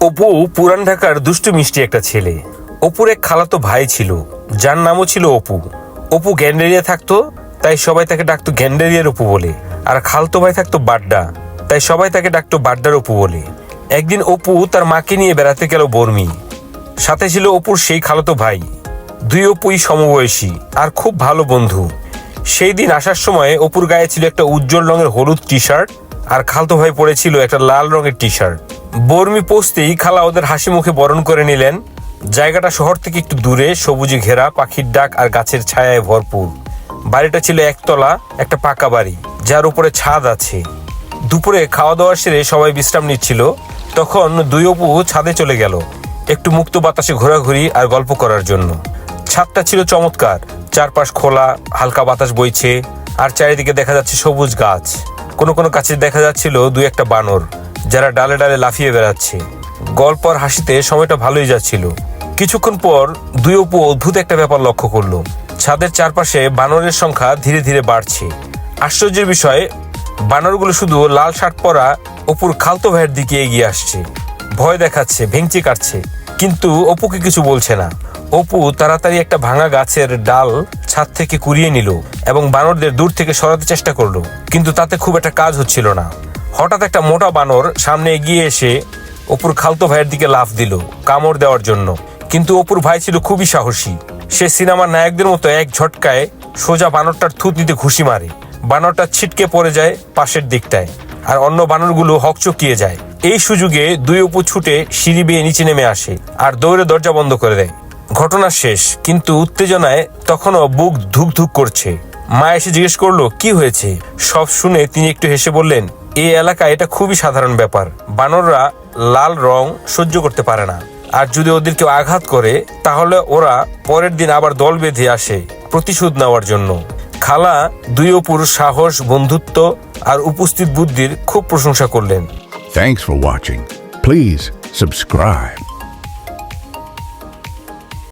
অপু পুরান ঢাকার দুষ্টু মিষ্টি একটা ছেলে। অপুর এক খালাতো ভাই ছিল, যার নামও ছিল অপু। অপু গ্যান্ডেরিয়া থাকতো, তাই সবাই তাকে ডাকতো গ্যান্ডেরিয়ার অপু বলে। আর খালতো ভাই থাকতো বাড্ডা, তাই সবাই তাকে ডাকতো বাড্ডার অপু বলে। একদিন অপু তার মাকে নিয়ে বেড়াতে গেল বর্মি। সাথে ছিল অপুর সেই খালতো ভাই। দুই অপুই সমবয়সী আর খুব ভালো বন্ধু। সেই দিন আসার সময় অপুর গায়ে ছিল একটা উজ্জ্বল রঙের হলুদ টি শার্ট আর খালতো ভাই পরেছিল একটা লাল রঙের টি শার্ট বর্মি পৌঁছতেই খালা ওদের হাসি মুখে বরণ করে নিলেন। জায়গাটা শহর থেকে একটু দূরে, সবুজে ঘেরা, পাখির ডাক আর গাছের ছায়ায় ভরপুর। বাড়িটা ছিল একতলা, একটা পাকা বাড়ি, যার উপরে ছাদ আছে। দুপুরে খাওয়া দাওয়া সেরে সবাই বিশ্রাম নিচ্ছিল। তখন দুই অপু ছাদে চলে গেল, একটু মুক্ত বাতাসে ঘোরাঘুরি আর গল্প করার জন্য। ছাদটা ছিল চমৎকার, চারপাশ খোলা, হালকা বাতাস বইছে, আর চারিদিকে দেখা যাচ্ছে সবুজ গাছ। কোনো কোনো কাছে দেখা যাচ্ছিল দুই একটা বানর। যারা ডালে ডালে লাফিয়ে বেড়াচ্ছে। গল্প আর হাসিতে সময়টা ভালোই যাচ্ছিল। কিছুক্ষণ পর দুই অপু অদ্ভুত একটা ব্যাপার লক্ষ্য করল। ছাদের চারপাশে বানরের সংখ্যা ধীরে ধীরে বাড়ছে। আশ্চর্যের বিষয়, বানরগুলো শুধু লাল শার্ট পরা অপুর খালতো ভাইয়ের দিকে এগিয়ে আসছে। ভয় দেখাচ্ছে, ভেঙচি কাটছে। কিন্তু অপুকে কিছু বলছে না। অপু তাড়াতাড়ি একটা ভাঙা গাছের ডাল ছাদ থেকে কুড়িয়ে নিল এবং বানরদের দূর থেকে সরাতে চেষ্টা করল। কিন্তু তাতে খুব একটা কাজ হচ্ছিল না। হঠাৎ একটা মোটা বানর সামনে এগিয়ে এসে অপুর খালতো ভাইয়ের দিকে লাফ দিল, কামড় দেওয়ার জন্য। কিন্তু অপুর ভাই ছিল খুবই সাহসী। সে সিনেমার নায়কদের মতো এক ঝটকায় সোজা বানরটার থুত নিতে ঘুষি মারে। বানরটা ছিটকে পড়ে যায় পাশের দিকটায়, আর অন্য বানরগুলো হকচকিয়ে যায়। এই সুযোগে দুই অপু ছুটে সিঁড়ি বেয়ে নিচে নেমে আসে আর দৌড়ে দরজা বন্ধ করে দেয়। ঘটনা শেষ, কিন্তু উত্তেজনায় তখনও বুক ধুক ধুক করছে। মা এসে জিজ্ঞেস করল, কি হয়েছে? সব শুনে তিনি একটু হেসে বললেন এই এলাকায় এটা খুবই সাধারণ ব্যাপার। বানররা লাল রং সহ্য করতে পারে না। আর যদি ওদের কেউ আঘাত করে, তাহলে ওরা পরের দিন আবার দল বেঁধে আসে প্রতিশোধ নেওয়ার জন্য। খালা দুই পুরুষ সাহস, বন্ধুত্ব আর উপস্থিত বুদ্ধির খুব প্রশংসা করলেন। Thanks for watching please subscribe.